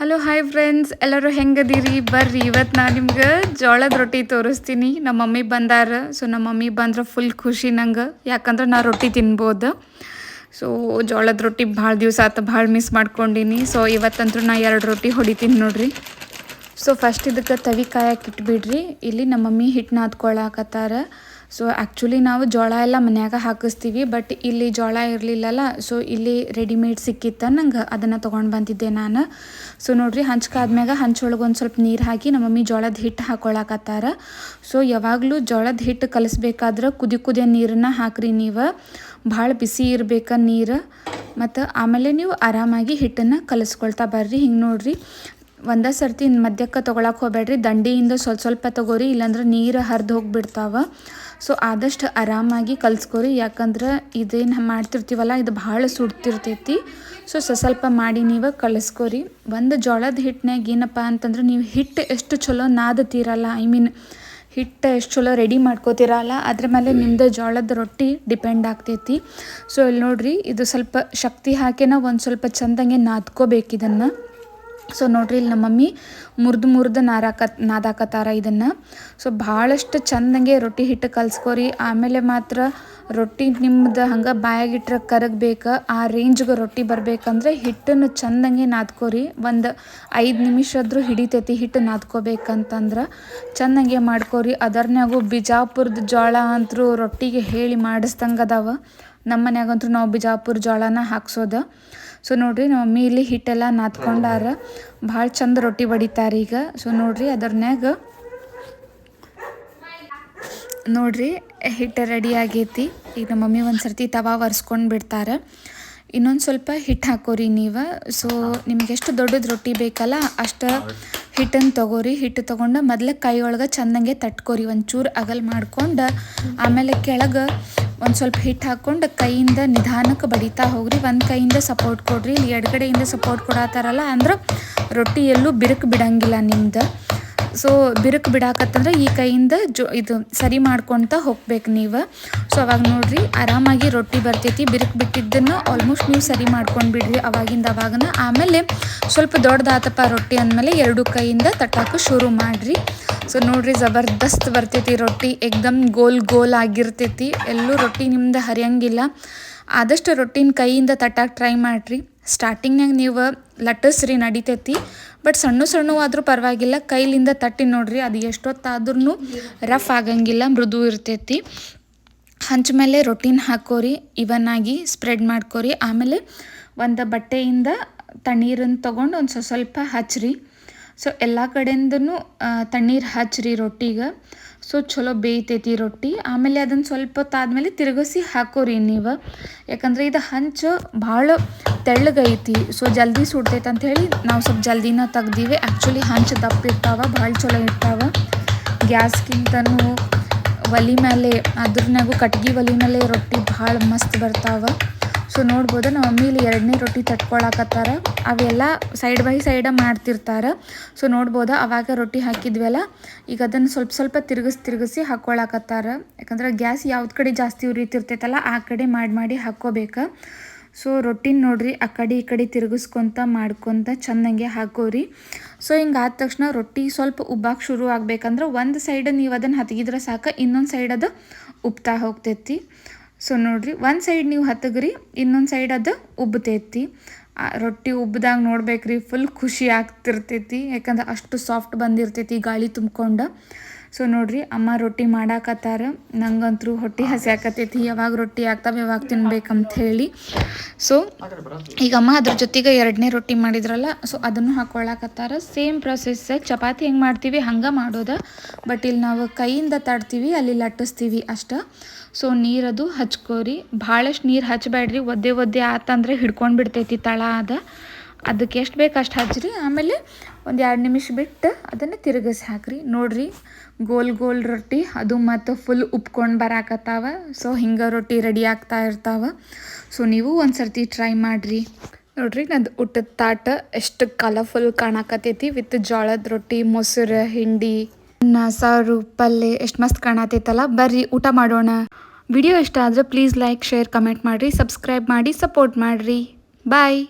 Hello hi friends ಎಲ್ಲರೂ ಹೆಂಗದೀರಿ? ಬರ್ರಿ. ಇವತ್ತು ನಾನು ನಿಮ್ಗೆ ಜೋಳದ ರೊಟ್ಟಿ ತೋರಿಸ್ತೀನಿ. ನಮ್ಮ ಮಮ್ಮಿ ಬಂದಾರ. ಸೊ ನಮ್ಮ ಮಮ್ಮಿ ಬಂದ್ರೆ ಫುಲ್ ಖುಷಿ ನಂಗೆ. ಯಾಕಂದ್ರೆ ನಾ ರೊಟ್ಟಿ ತಿನ್ಬೋದು. ಸೊ ಜೋಳದ ರೊಟ್ಟಿ ಭಾಳ ದಿವಸ ಆತು ಭಾಳ ಮಿಸ್ ಮಾಡ್ಕೊಂಡಿನಿ. ಸೊ ಇವತ್ತಂತೂ ನಾ ಎರಡು ರೊಟ್ಟಿ ಹೊಡಿತೀನಿ ನೋಡ್ರಿ. ಸೊ ಫಸ್ಟ್ ಇದಕ್ಕೆ ತವಿ ಕಾಯಕ್ಕೆ ಇಟ್ಬಿಡ್ರಿ. ಇಲ್ಲಿ ನಮ್ಮ ಮಮ್ಮಿ ಹಿಟ್ಟು ನಾದ್ಕೊಳಕತ್ತಾರ ಸೊ ಆ್ಯಕ್ಚುಲಿ ನಾವು ಜೋಳ ಎಲ್ಲ ಮನ್ಯಾಗ ಹಾಕಿಸ್ತೀವಿ ಬಟ್ ಇಲ್ಲಿ ಜೋಳ ಇರಲಿಲ್ಲಲ್ಲ ಸೊ ಇಲ್ಲಿ ರೆಡಿಮೇಡ್ ಸಿಕ್ಕಿತ್ತ ನಂಗೆ ಅದನ್ನು ತೊಗೊಂಡು ಬಂದಿದ್ದೆ ನಾನು. ಸೊ ನೋಡ್ರಿ ಹಂಚ್ಕಾದ್ಮ್ಯಾಗ ಹಂಚೊಳಗೆ ಒಂದು ಸ್ವಲ್ಪ ನೀರು ಹಾಕಿ ನಮ್ಮ ಮಮ್ಮಿ ಜೋಳದ ಹಿಟ್ಟು ಹಾಕೊಳಕತ್ತಾರ. ಸೊ ಯಾವಾಗಲೂ ಜೋಳದ ಹಿಟ್ಟು ಕಲಿಸ್ಬೇಕಾದ್ರೆ ಕುದಿ ಕುದಿಯ ನೀರನ್ನ ಹಾಕ್ರಿ ನೀವು. ಭಾಳ ಬಿಸಿ ಇರ್ಬೇಕ ನೀರು. ಮತ್ತು ಆಮೇಲೆ ನೀವು ಆರಾಮಾಗಿ ಹಿಟ್ಟನ್ನು ಕಲಿಸ್ಕೊಳ್ತಾ ಬರ್ರಿ. ಹಿಂಗೆ ನೋಡ್ರಿ, ಒಂದೇ ಸರ್ತಿ ಮಧ್ಯಕ್ಕೆ ತೊಗೊಳಕ್ಕೆ ಹೋಗ್ಬೇಡ್ರಿ ದಂಡಿಯಿಂದ ಸ್ವಲ್ಪ ಸ್ವಲ್ಪ ತೊಗೋರಿ, ಇಲ್ಲಾಂದ್ರೆ ನೀರು ಹರಿದು ಹೋಗಿಬಿಡ್ತಾವ. ಸೊ ಆದಷ್ಟು ಆರಾಮಾಗಿ ಕಲಿಸ್ಕೊರಿ. ಯಾಕಂದ್ರೆ ಇದೇನು ಮಾಡ್ತಿರ್ತೀವಲ್ಲ, ಇದು ಭಾಳ ಸುಡ್ತಿರ್ತೈತಿ. ಸೊ ಸ್ವಲ್ಪ ಮಾಡಿ ನೀವು ಕಲಿಸ್ಕೊರಿ. ಒಂದು ಜೋಳದ ಹಿಟ್ಟಿನಾಗ ಏನಪ್ಪ ಅಂತಂದ್ರೆ ನೀವು ಹಿಟ್ಟು ಎಷ್ಟು ಚಲೋ ನಾದತೀರಲ್ಲ ಐ ಮೀನ್ ಹಿಟ್ಟು ಎಷ್ಟು ಚಲೋ ರೆಡಿ ಮಾಡ್ಕೋತೀರಲ್ಲ ಅದ್ರ ಮೇಲೆ ನಿಮ್ಮದು ಜೋಳದ ರೊಟ್ಟಿ ಡಿಪೆಂಡ್ ಆಗ್ತೈತಿ. ಸೊ ಇಲ್ಲಿ ನೋಡ್ರಿ, ಇದು ಸ್ವಲ್ಪ ಶಕ್ತಿ ಹಾಕಿನ ಒಂದು ಸ್ವಲ್ಪ ಚಂದಂಗೆ ನಾದ್ಕೋಬೇಕು ಇದನ್ನು. ಸೊ ನೋಡ್ರಿ, ಇಲ್ಲಿ ನಮ್ಮ ಮಮ್ಮಿ ಮುರಿದು ಮುರಿದು ನಾರಾಕ ನಾದಾಕತ್ತಾರ ಇದನ್ನು. ಸೊ ಭಾಳಷ್ಟು ಚಂದಂಗೆ ರೊಟ್ಟಿ ಹಿಟ್ಟು ಕಲ್ಸ್ಕೊರಿ. ಆಮೇಲೆ ಮಾತ್ರ ರೊಟ್ಟಿ ನಿಮ್ದು ಹಂಗೆ ಬಾಯಾಗಿಟ್ರೆ ಕರಗಬೇಕು. ಆ ರೇಂಜ್ಗೆ ರೊಟ್ಟಿ ಬರಬೇಕಂದ್ರೆ ಹಿಟ್ಟನ್ನು ಚಂದಂಗೆ ನಾದ್ಕೋರಿ. ಒಂದು ಐದು ನಿಮಿಷದ್ರೂ ಹಿಡಿತೈತಿ ಹಿಟ್ಟು ನಾದ್ಕೋಬೇಕಂತಂದ್ರೆ ಚಂದಂಗೆ ಮಾಡ್ಕೋರಿ. ಅದರ್ನ್ಯಾಗು ಬಿಜಾಪುರದ ಜೋಳ ಅಂತರೂ ರೊಟ್ಟಿಗೆ ಹೇಳಿ ಮಾಡಿಸ್ದಂಗೆ ಅದಾವ ನಮ್ಮ ಮನ್ಯಾಗಂತೂ ನಾವು ಬಿಜಾಪುರ ಜೋಳನ ಹಾಕ್ಸೋದು. ಸೊ ನೋಡಿರಿ, ನಮ್ಮ ಮಮ್ಮಿ ಇಲ್ಲಿ ಹಿಟ್ಟೆಲ್ಲ ನಾದ್ಕೊಂಡಾರ ಭಾಳ ಚಂದ ರೊಟ್ಟಿ ಬಡಿತಾರೆ ಈಗ. ಸೊ ನೋಡಿರಿ, ಅದರ್ನ್ಯಾಗ ನೋಡಿರಿ, ಹಿಟ್ಟು ರೆಡಿ ಆಗೈತಿ. ಈಗ ನಮ್ಮ ಮಮ್ಮಿ ಒಂದು ಸರ್ತಿ ತವಾ ಒರೆಸ್ಕೊಂಡು ಬಿಡ್ತಾರೆ. ಇನ್ನೊಂದು ಸ್ವಲ್ಪ ಹಿಟ್ಟು ಹಾಕೋರಿ ನೀವು. ಸೊ ನಿಮ್ಗೆ ಎಷ್ಟು ದೊಡ್ಡದು ರೊಟ್ಟಿ ಬೇಕಲ್ಲ, ಅಷ್ಟು ಹಿಟ್ಟನ್ನು ತಗೋರಿ ಹಿಟ್ಟು ತೊಗೊಂಡು ಮೊದಲೇ ಕೈ ಒಳಗೆ ಚಂದಂಗೆ ತಟ್ಕೋರಿ, ಒಂಚೂರು ಅಗಲ್ ಮಾಡ್ಕೊಂಡು ಆಮೇಲೆ ಕೆಳಗೆ ಒಂದು ಸ್ವಲ್ಪ ಹಿಟ್ಟು ಹಾಕ್ಕೊಂಡು ಕೈಯಿಂದ ನಿಧಾನಕ್ಕೆ ಬಡಿತಾ ಹೋಗ್ರಿ. ಒಂದು ಕೈಯಿಂದ ಸಪೋರ್ಟ್ ಕೊಡ್ರಿ, ಎಡಗಡೆಯಿಂದ ಸಪೋರ್ಟ್ ಕೊಡತ್ತಾರಲ್ಲ ಅಂದ್ರೆ ರೊಟ್ಟಿ ಎಲ್ಲೂ ಬಿರುಕು ಬಿಡಂಗಿಲ್ಲ ನಿಮ್ದು. ಸೊ ಬಿರುಕು ಬಿಡಾಕತ್ತಂದ್ರೆ ಈ ಕೈಯಿಂದ ಜೊ ಇದು ಸರಿ ಮಾಡ್ಕೊತ ಹೋಗ್ಬೇಕು ನೀವು. ಸೊ ಅವಾಗ ನೋಡ್ರಿ ಆರಾಮಾಗಿ ರೊಟ್ಟಿ ಬರ್ತೈತಿ. ಬಿರುಕು ಬಿಟ್ಟಿದ್ದನ್ನು ಆಲ್ಮೋಸ್ಟ್ ನೀವು ಸರಿ ಮಾಡ್ಕೊಂಡು ಬಿಡ್ರಿ ಅವಾಗಿಂದ ಅವಾಗನ. ಆಮೇಲೆ ಸ್ವಲ್ಪ ದೊಡ್ಡದಾತಪ್ಪ ರೊಟ್ಟಿ ಅಂದಮೇಲೆ ಎರಡು ಕೈಯಿಂದ ತಟ್ಟಾಕು ಶುರು ಮಾಡಿರಿ. ಸೊ ನೋಡ್ರಿ ಜಬರ್ದಸ್ತ್ ಬರ್ತೈತಿ ರೊಟ್ಟಿ. ಎಕ್ದಮ್ ಗೋಲ್ ಗೋಲ್ ಆಗಿರ್ತೈತಿ. ಎಲ್ಲೂ ರೊಟ್ಟಿ ನಿಮ್ದು ಹರಿಯಂಗಿಲ್ಲ. ಆದಷ್ಟು ರೊಟ್ಟಿನ ಕೈಯಿಂದ ತಟ್ಟಾಕ ಟ್ರೈ ಮಾಡಿರಿ. ಸ್ಟಾರ್ಟಿಂಗ್ನಾಗ ನೀವು ರೀ ನಡಿತೈತಿ. ಬಟ್ ಸಣ್ಣ ಸಣ್ಣವಾದರೂ ಪರವಾಗಿಲ್ಲ, ಕೈಲಿಂದ ತಟ್ಟಿ ನೋಡ್ರಿ, ಅದು ಎಷ್ಟೊತ್ತಾದ್ರೂ ರಫ್ ಆಗಂಗಿಲ್ಲ, ಮೃದು ಇರ್ತೈತಿ. ಹಂಚ ಮೇಲೆ ರೊಟ್ಟಿನ ಹಾಕೋರಿ ಆಗಿ ಸ್ಪ್ರೆಡ್ ಮಾಡ್ಕೋರಿ. ಆಮೇಲೆ ಒಂದು ಬಟ್ಟೆಯಿಂದ ತಣ್ಣೀರನ್ನು ತೊಗೊಂಡು ಒಂದು ಸ್ವಲ್ಪ ಹಚ್ಚ್ರಿ ಸೊ ಎಲ್ಲ ಕಡೆಯಿಂದನೂ ತಣ್ಣೀರು ಹಚ್ಚಿರಿ ರೊಟ್ಟಿಗೆ. ಸೊ ಚಲೋ ಬೇಯ್ತೈತಿ ರೊಟ್ಟಿ. ಆಮೇಲೆ ಅದನ್ನು ಸ್ವಲ್ಪ ಹೊತ್ತಾದ್ಮೇಲೆ ತಿರುಗಿಸಿ ಹಾಕೋರಿ ನೀವು. ಯಾಕಂದರೆ ಇದು ಹಂಚು ಭಾಳ ತೆಳ್ಳಗೈತಿ. ಸೊ ಜಲ್ದಿ ಸುಡ್ತೈತೆ ಅಂಥೇಳಿ ನಾವು ಸ್ವಲ್ಪ ಜಲ್ದಿನ ತೆಗ್ದೀವಿ. ಆ್ಯಕ್ಚುಲಿ ಹಂಚು ದಪ್ಪ ಇರ್ತಾವೆ, ಭಾಳ ಚಲೋ ಇರ್ತಾವೆ. ಗ್ಯಾಸ್ಗಿಂತನೂ ಒಲೆ ಮೇಲೆ ಅದ್ರನ್ಯಾಗೂ ಕಟ್ಗೆ ಒಲೆ ಮೇಲೆ ರೊಟ್ಟಿ ಭಾಳ ಮಸ್ತ್ ಬರ್ತಾವೆ. ಸೊ ನೋಡ್ಬೋದು, ನಮ್ಮ ಮಮ್ಮಿ ಇಲ್ಲಿ ಎರಡನೇ ರೊಟ್ಟಿ ತಟ್ಕೊಳಕತ್ತಾರ. ಅವೆಲ್ಲ ಸೈಡ್ ಬೈ ಸೈಡ ಮಾಡ್ತಿರ್ತಾರೆ. ಸೊ ನೋಡ್ಬೋದು, ಅವಾಗ ರೊಟ್ಟಿ ಹಾಕಿದ್ವಲ್ಲ, ಈಗ ಅದನ್ನು ಸ್ವಲ್ಪ ಸ್ವಲ್ಪ ತಿರುಗಿಸಿ ತಿರುಗಿಸಿ ಹಾಕ್ಕೊಳಕತ್ತಾರ ಯಾಕಂದ್ರೆ ಗ್ಯಾಸ್ ಯಾವ್ದು ಕಡೆ ಜಾಸ್ತಿ ಉರಿತಿರ್ತೈತಲ್ಲ, ಆ ಕಡೆ ಮಾಡಿ ಮಾಡಿ ಹಾಕ್ಕೋಬೇಕು ಸೊ ರೊಟ್ಟಿನ ನೋಡ್ರಿ, ಆ ಕಡೆ ಈ ಕಡೆ ತಿರುಗಿಸ್ಕೊತ ಮಾಡ್ಕೊತ ಚೆಂದಂಗೆ ಹಾಕೋರಿ. ಸೊ ಹಿಂಗೆ ಆದ ತಕ್ಷಣ ರೊಟ್ಟಿ ಸ್ವಲ್ಪ ಉಬ್ಬಾಕೆ ಶುರು ಆಗ್ಬೇಕಂದ್ರೆ ಒಂದು ಸೈಡ್ ನೀವು ಅದನ್ನು ಹತ್ಗಿದ್ರೆ ಸಾಕು, ಇನ್ನೊಂದು ಸೈಡ್ ಅದು ಉಪ್ತಾ ಹೋಗ್ತೈತಿ. ಸೊ ನೋಡ್ರಿ, ಒಂದು ಸೈಡ್ ನೀವು ಹತ್ತಗ್ರಿ, ಇನ್ನೊಂದು ಸೈಡ್ ಅದು ಉಬ್ಬತೈತಿ. ರೊಟ್ಟಿ ಉಬ್ಬ್ದಾಗ ನೋಡ್ಬೇಕ್ರಿ ಫುಲ್ ಖುಷಿ ಆಗ್ತಿರ್ತೈತಿ. ಯಾಕಂದ್ರೆ ಅಷ್ಟು ಸಾಫ್ಟ್ ಬಂದಿರ್ತೈತಿ, ಗಾಳಿ ತುಂಬ್ಕೊಂಡು. ಸೊ ನೋಡ್ರಿ, ಅಮ್ಮ ರೊಟ್ಟಿ ಮಾಡಾಕತ್ತಾರ. ನಂಗಂತೂ ಹೊಟ್ಟೆ ಹಸಿ ಆಕತೈತಿ ಯಾವಾಗ ರೊಟ್ಟಿ ಆಗ್ತಾವೆ, ಯಾವಾಗ ತಿನ್ಬೇಕಂತ ಹೇಳಿ ಸೊ ಈಗ ಅಮ್ಮ ಅದ್ರ ಜೊತೆಗೆ ಎರಡನೇ ರೊಟ್ಟಿ ಮಾಡಿದ್ರಲ್ಲ ಸೊ ಅದನ್ನು ಹಾಕೊಳ್ಳಾಕತ್ತಾರ ಸೇಮ್ ಪ್ರೊಸೆಸ್ ಚಪಾತಿ ಹೆಂಗೆ ಮಾಡ್ತೀವಿ, ಹಂಗೆ ಮಾಡೋದ. ಬಟ್ ಇಲ್ಲಿ ನಾವು ಕೈಯಿಂದ ತಡ್ತೀವಿ, ಅಲ್ಲಿ ಲಟ್ಟಿಸ್ತೀವಿ ಅಷ್ಟ. ಸೊ ನೀರದು ಹಚ್ಕೋರಿ. ಭಾಳಷ್ಟು ನೀರು ಹಚ್ಚಬೇಡ್ರಿ ಒದ್ದೆ ಒದ್ದೆ ಆತಂದ್ರೆ ಹಿಡ್ಕೊಂಡು ಬಿಡ್ತೈತಿ ತಳ ಅದ. ಅದಕ್ಕೆ ಎಷ್ಟು ಬೇಕು ಅಷ್ಟು ಹಚ್ಚಿರಿ ಆಮೇಲೆ ಒಂದು ಎರಡು ನಿಮಿಷ ಬಿಟ್ಟು ಅದನ್ನು ತಿರುಗಿಸಿ ಹಾಕ್ರಿ. ನೋಡ್ರಿ, ಗೋಲ್ ಗೋಲ್ ರೊಟ್ಟಿ, ಅದು ಮತ್ತು ಫುಲ್ ಉಪ್ಕೊಂಡು ಬರಾಕತ್ತಾವ. ಸೊ ಹಿಂಗೆ ರೊಟ್ಟಿ ರೆಡಿ ಆಗ್ತಾ ಇರ್ತಾವೆ. ಸೊ ನೀವು ಒಂದು ಸರ್ತಿ ಟ್ರೈ ಮಾಡಿರಿ. ನೋಡ್ರಿ, ನಂದು ಊಟದ ತಾಟ ಎಷ್ಟು ಕಲರ್ಫುಲ್ ಕಾಣಕತ್ತೈತಿ. ವಿತ್ ಜೋಳದ ರೊಟ್ಟಿ, ಮೊಸರು, ಹಿಂಡಿ, ಅನ್ನ, ಸಾರು ಪಲ್ಯ ಎಷ್ಟು ಮಸ್ತ್ ಕಾಣತೈತಲ್ಲ. ಬರ್ರಿ, ಊಟ ಮಾಡೋಣ. ವಿಡಿಯೋ ಇಷ್ಟ ಆದರೆ ಪ್ಲೀಸ್ ಲೈಕ್ ಶೇರ್ ಕಮೆಂಟ್ ಮಾಡಿರಿ. ಸಬ್ಸ್ಕ್ರೈಬ್ ಮಾಡಿ ಸಪೋರ್ಟ್ ಮಾಡಿರಿ. ಬಾಯ್